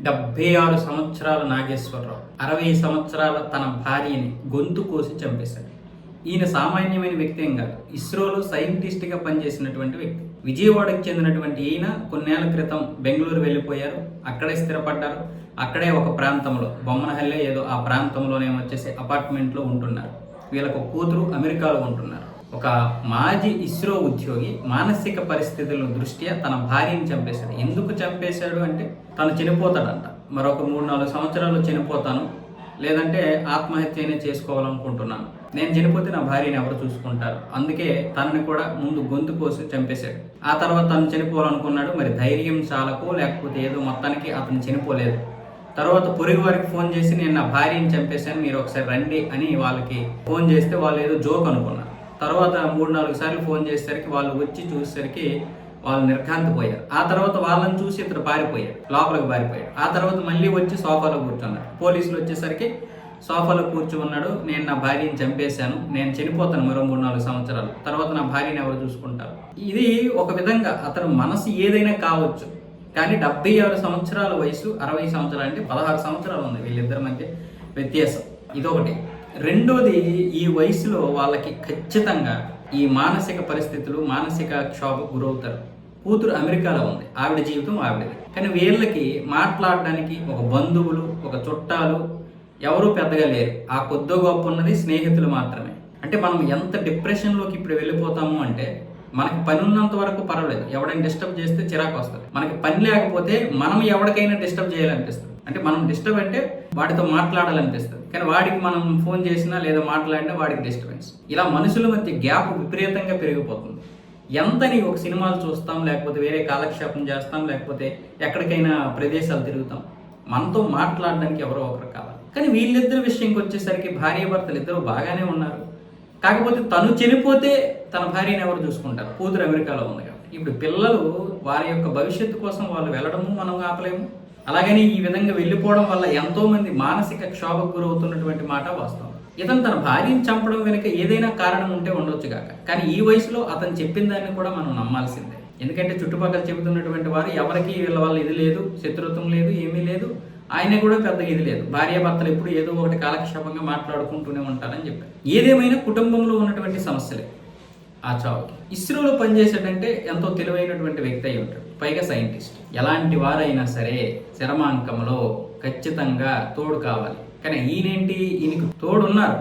డెబ్బై ఆరు సంవత్సరాల నాగేశ్వరరావు అరవై సంవత్సరాల తన భార్యని గొంతు కోసి చంపేశాడు. ఈయన సామాన్యమైన వ్యక్తి ఏం కాదు. ఇస్రోలో సైంటిస్ట్గా పనిచేసినటువంటి వ్యక్తి. విజయవాడకు చెందినటువంటి ఈయన కొన్నేళ్ళ క్రితం బెంగళూరు వెళ్ళిపోయారు. అక్కడే స్థిరపడ్డారు. అక్కడే ఒక ప్రాంతంలో బొమ్మనహల్లే ఏదో ఆ ప్రాంతంలోనే వచ్చేసి అపార్ట్మెంట్లో ఉంటున్నారు. వీళ్ళకు కూతురు అమెరికాలో ఉంటున్నారు. ఒక మాజీ ఇస్రో ఉద్యోగి మానసిక పరిస్థితుల దృష్ట్యా తన భార్యని చంపేశాడు. ఎందుకు చంపేశాడు అంటే తను చనిపోతాడంట. మరొక మూడు నాలుగు సంవత్సరాలు చనిపోతాను. లేదంటే ఆత్మహత్యనే చేసుకోవాలనుకుంటున్నాను. నేను చనిపోతే నా భార్యని ఎవరు చూసుకుంటారు? అందుకే తనని కూడా ముందు గొంతు కోసి చంపేశాడు. ఆ తర్వాత తను చనిపోవాలనుకున్నాడు. మరి ధైర్యం చాలకు లేకపోతే ఏదో మొత్తానికి అతను చనిపోలేదు. తర్వాత పొరుగు వారికి ఫోన్ చేసి నేను నా భార్యని చంపేశాను మీరు ఒకసారి రండి అని వాళ్ళకి ఫోన్ చేస్తే వాళ్ళు ఏదో జోక్ అనుకున్నారు. తర్వాత మూడు నాలుగు సార్లు ఫోన్ చేసేసరికి వాళ్ళు వచ్చి చూసేసరికి వాళ్ళు నిర్ఘాంతపోయారు. ఆ తర్వాత వాళ్ళని చూసి ఇతను పారిపోయాడు లోపలికి పారిపోయాడు. ఆ తర్వాత మళ్ళీ వచ్చి సోఫాలో కూర్చున్నాడు. పోలీసులు వచ్చేసరికి సోఫాలో కూర్చున్నాడు నేను నా భార్యని చంపేశాను నేను చనిపోతాను మరో మూడు నాలుగు సంవత్సరాలు. తర్వాత నా భార్యని ఎవరు చూసుకుంటారు? ఇది ఒక విధంగా అతను మనసు ఏదైనా కావచ్చు కానీ డెబ్బై ఆరు సంవత్సరాల వయసు అరవై సంవత్సరాలు అంటే పదహారు సంవత్సరాలు ఉంది వీళ్ళిద్దరి మధ్య వ్యత్యాసం. ఇదొకటి. రెండోది ఈ వయసులో వాళ్ళకి ఖచ్చితంగా ఈ మానసిక పరిస్థితులు మానసిక క్షోభకు గురవుతారు. కూతురు అమెరికాలో ఉంది. ఆవిడ జీవితం ఆవిడది. కానీ వీళ్ళకి మాట్లాడడానికి ఒక బంధువులు ఒక చుట్టాలు ఎవరూ పెద్దగా లేరు. ఆ కొద్దో గొప్ప ఉన్నది స్నేహితులు మాత్రమే. అంటే మనం ఎంత డిప్రెషన్లోకి ఇప్పుడు వెళ్ళిపోతాము అంటే మనకి పని ఉన్నంత వరకు పర్వాలేదు. ఎవడైనా డిస్టర్బ్ చేస్తే చిరాకు వస్తుంది. మనకి పని లేకపోతే మనం ఎవరికైనా డిస్టర్బ్ చేయాలనిపిస్తుంది. అంటే మనం డిస్టర్బ్ అంటే వాడితో మాట్లాడాలనిపిస్తుంది. కానీ వాడికి మనం ఫోన్ చేసినా లేదా మాట్లాడినా వాడికి డిస్టర్బెన్స్ ఇలా మనుషుల మధ్య గ్యాప్ విపరీతంగా పెరిగిపోతుంది. ఎంతని ఒక సినిమాలు చూస్తాం లేకపోతే వేరే కాలక్షేపం చేస్తాం లేకపోతే ఎక్కడికైనా ప్రదేశాలు తిరుగుతాం. మనతో మాట్లాడడానికి ఎవరో ఒకరు కావాలి. కానీ వీళ్ళిద్దరి విషయంకి వచ్చేసరికి భార్యాభర్తలు ఇద్దరు బాగానే ఉన్నారు. కాకపోతే తను చనిపోతే తన భార్యని ఎవరు చూసుకుంటారు? కూతురు అమెరికాలో ఉంది కాబట్టి. ఇప్పుడు పిల్లలు వారి యొక్క భవిష్యత్తు కోసం వాళ్ళు వెళ్ళడము మనం ఆపలేము. అలాగని ఈ విధంగా వెళ్ళిపోవడం వల్ల ఎంతోమంది మానసిక క్షోభకు గురవుతున్నటువంటి మాట వాస్తవం. ఇతను తన భార్యను చంపడం వెనుక ఏదైనా కారణం ఉంటే ఉండొచ్చు కాక కానీ ఈ వయసులో అతను చెప్పిన దాన్ని కూడా మనం నమ్మాల్సిందే. ఎందుకంటే చుట్టుపక్కల చెబుతున్నటువంటి వారు ఎవరికి వీళ్ళ వల్ల ఇది లేదు శత్రుత్వం లేదు ఏమీ లేదు ఆయన కూడా పెద్దగా ఇది లేదు. భార్యాభర్తలు ఎప్పుడు ఏదో ఒకటి కాలక్షేపంగా మాట్లాడుకుంటూనే ఉంటారని చెప్పారు. ఏదేమైనా కుటుంబంలో ఉన్నటువంటి సమస్యలే. ఆ చావుకి. ఇస్రోలో పనిచేసాడంటే ఎంతో తెలివైనటువంటి వ్యక్తి అయి ఉంటాడు. పైగా సైంటిస్ట్. ఎలాంటి వారైనా సరే చరమాంకంలో ఖచ్చితంగా తోడు కావాలి. కానీ ఈయనేంటి? ఈయనకు తోడు ఉన్నారు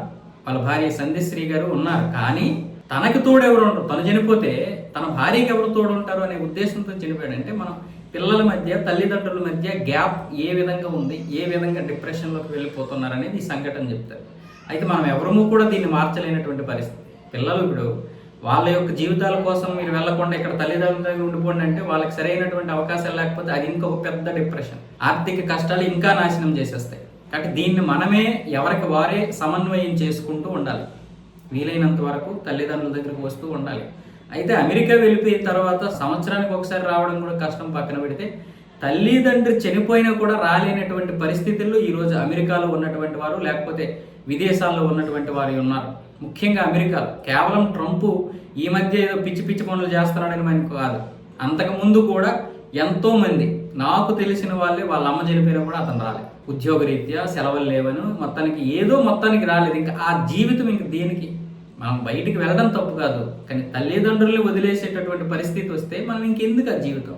వాళ్ళ భార్య సంధ్యశ్రీ గారు ఉన్నారు. కానీ తనకి తోడు ఎవరు ఉండరు తను చనిపోతే తన భార్యకి ఎవరు తోడు ఉంటారు అనే ఉద్దేశంతో చనిపోయాడంటే మనం పిల్లల మధ్య తల్లిదండ్రుల మధ్య గ్యాప్ ఏ విధంగా ఉంది? ఏ విధంగా డిప్రెషన్లోకి వెళ్ళిపోతున్నారు అనేది ఈ సంఘటన చెప్తారు. అయితే మనం ఎవరము కూడా దీన్ని మార్చలేనటువంటి పరిస్థితి. పిల్లలు ఇప్పుడు వాళ్ళ యొక్క జీవితాల కోసం మీరు వెళ్ళకుండా ఇక్కడ తల్లిదండ్రుల దగ్గర ఉండిపోండి అంటే వాళ్ళకి సరైనటువంటి అవకాశాలు లేకపోతే అది ఇంకొక పెద్ద డిప్రెషన్. ఆర్థిక కష్టాలు ఇంకా నాశనం చేసేస్తాయి. కాబట్టి దీన్ని మనమే ఎవరికి వారే సమన్వయం చేసుకుంటూ ఉండాలి. వీలైనంత వరకు తల్లిదండ్రుల దగ్గరకు వస్తూ ఉండాలి. అయితే అమెరికా వెళ్ళిపోయిన తర్వాత సంవత్సరానికి ఒకసారి రావడం కూడా కష్టం పక్కన పెడితే తల్లిదండ్రి చనిపోయినా కూడా రాలేనటువంటి పరిస్థితుల్లో ఈరోజు అమెరికాలో ఉన్నటువంటి వారు లేకపోతే విదేశాల్లో ఉన్నటువంటి వారు ఉన్నారు. ముఖ్యంగా అమెరికా కేవలం ట్రంప్ ఈ మధ్య ఏదో పిచ్చి పిచ్చి పనులు చేస్తున్నాడని మనకు కాదు. అంతకుముందు కూడా ఎంతోమంది నాకు తెలిసిన వాళ్ళే వాళ్ళ అమ్మ చనిపోయినా కూడా అతను రాలేదు ఉద్యోగరీత్యా సెలవులు లేవను మొత్తానికి ఏదో మొత్తానికి రాలేదు. ఇంకా ఆ జీవితం ఇంక దేనికి. మనం బయటికి వెళ్ళడం తప్పు కాదు. కానీ తల్లిదండ్రుల్ని వదిలేసేటటువంటి పరిస్థితి వస్తే మనం ఇంకెందుకు ఆ జీవితం?